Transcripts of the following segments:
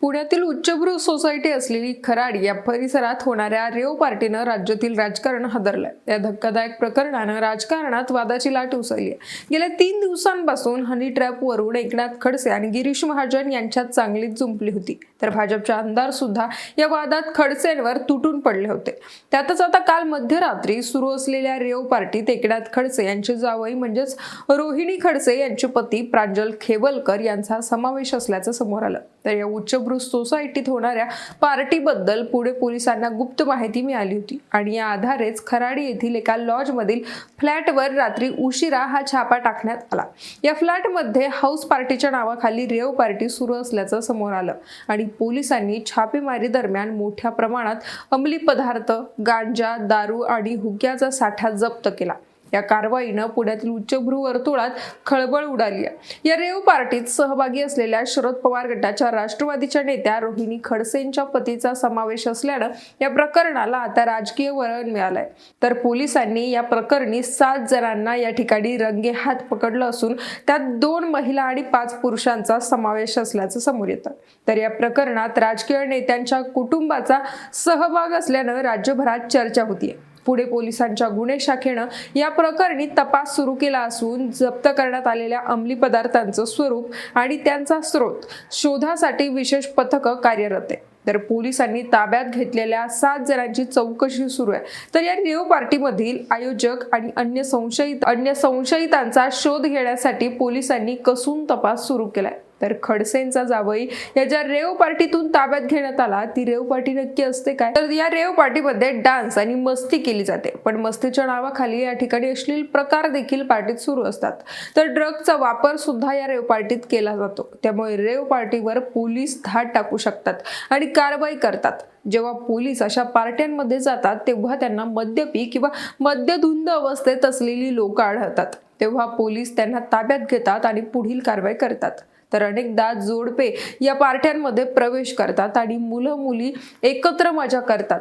पुण्यातील उच्चभ्रू सोसायटी असलेली खराड या परिसरात होणाऱ्या रेव पार्टीनं राज्यातील राजकारण हदरलंय. या धक्कादायक प्रकरणानं राजकारणात वादाची लाट उसळली आहे गेल्या तीन दिवसांपासून हनी ट्रॅपवरून एकनाथ खडसे आणि गिरीश महाजन यांच्यात चांगलीच जुंपली होती. तर भाजपचे आमदार सुद्धा या वादात खडसेंवर तुटून पडले होते. त्यातच आता काल मध्यरात्री सुरू असलेल्या रेव पार्टीत एकनाथ खडसे यांची जावई म्हणजेच रोहिणी खडसे यांचे पती प्रांजल खेवलकर यांचा समावेश असल्याचं समोर आलं. तर या उच्चभ्रू सोसायटीत होणाऱ्या पार्टीबद्दल पुणे पोलिसांना गुप्त माहिती मिळाली होती. आणि या आधारेच खराडी येथील एका लॉजमधील फ्लॅटवर रात्री उशिरा हा छापा टाकण्यात आला. या फ्लॅटमध्ये हाऊस पार्टीच्या नावाखाली रेव पार्टी सुरू असल्याचं समोर आलं. आणि पोलिसांनी छापेमारी दरम्यान मोठ्या प्रमाणात अंमली पदार्थ गांजा दारू आणि हुक्याचा साठा जप्त केला. या कारवाईनं पुण्यातील उच्चभ्रू वर्तुळात खळबळ उडाली आहे. या रेव पार्टीत सहभागी असलेल्या शरद पवार गटाच्या राष्ट्रवादीच्या नेत्या रोहिणी खडसेंच्या पतीचा समावेश असल्यानं या प्रकरणाला आता राजकीय वळण मिळालंय. तर पोलिसांनी या प्रकरणी सात जणांना या ठिकाणी रंगेहात पकडलं असून त्यात दोन महिला आणि पाच पुरुषांचा समावेश असल्याचं समोर येतं. तर या प्रकरणात राजकीय नेत्यांच्या कुटुंबाचा सहभाग असल्यानं राज्यभरात चर्चा होतीये. पुढे पोलिसांच्या गुन्हे शाखेनं या प्रकरणी तपास सुरू केला असून जप्त करण्यात आलेल्या अंमली पदार्थांचं स्वरूप आणि त्यांचा स्रोत शोधासाठी विशेष पथकं कार्यरत आहे तर पोलिसांनी ताब्यात घेतलेल्या सात जणांची चौकशी सुरू आहे. तर या रेव पार्टीमधील आयोजक आणि अन्य संशयित अन्य संशयितांचा शोध घेण्यासाठी पोलिसांनी कसून तपास सुरू केलाय. तर खडसेंचा जावई या ज्या रेव पार्टीतून ताब्यात घेण्यात आला ती रेव पार्टी नक्की असते काय? तर या रेव पार्टीमध्ये डान्स आणि मस्ती केली जाते. पण मस्तीच्या नावाखाली या ठिकाणी अश्लील प्रकार देखील पार्टीत सुरू असतात. तर ड्रगचा वापर सुद्धा या रेव पार्टीत केला जातो. त्यामुळे रेव पार्टीवर पोलीस धाड टाकू शकतात आणि कारवाई करतात. जेव्हा पोलीस अशा पार्ट्यांमध्ये जातात तेव्हा त्यांना मद्यपी किंवा मद्यधुंद अवस्थेत असलेली लोक आढळतात. तेव्हा पोलीस त्यांना ताब्यात घेतात आणि पुढील कारवाई करतात. तर अनेकदा जोडपे या पार्ट्यांमध्ये प्रवेश करतात आणि मुलं मुली एकत्र मजा करतात.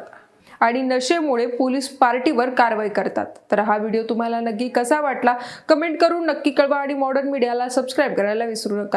आणि नशेमुळे पोलीस पार्टीवर कारवाई करतात. तर हा व्हिडिओ तुम्हाला नक्की कसा वाटला? कमेंट करून नक्की कळवा आणि मॉडर्न मीडियाला सबस्क्राईब करायला विसरू नका.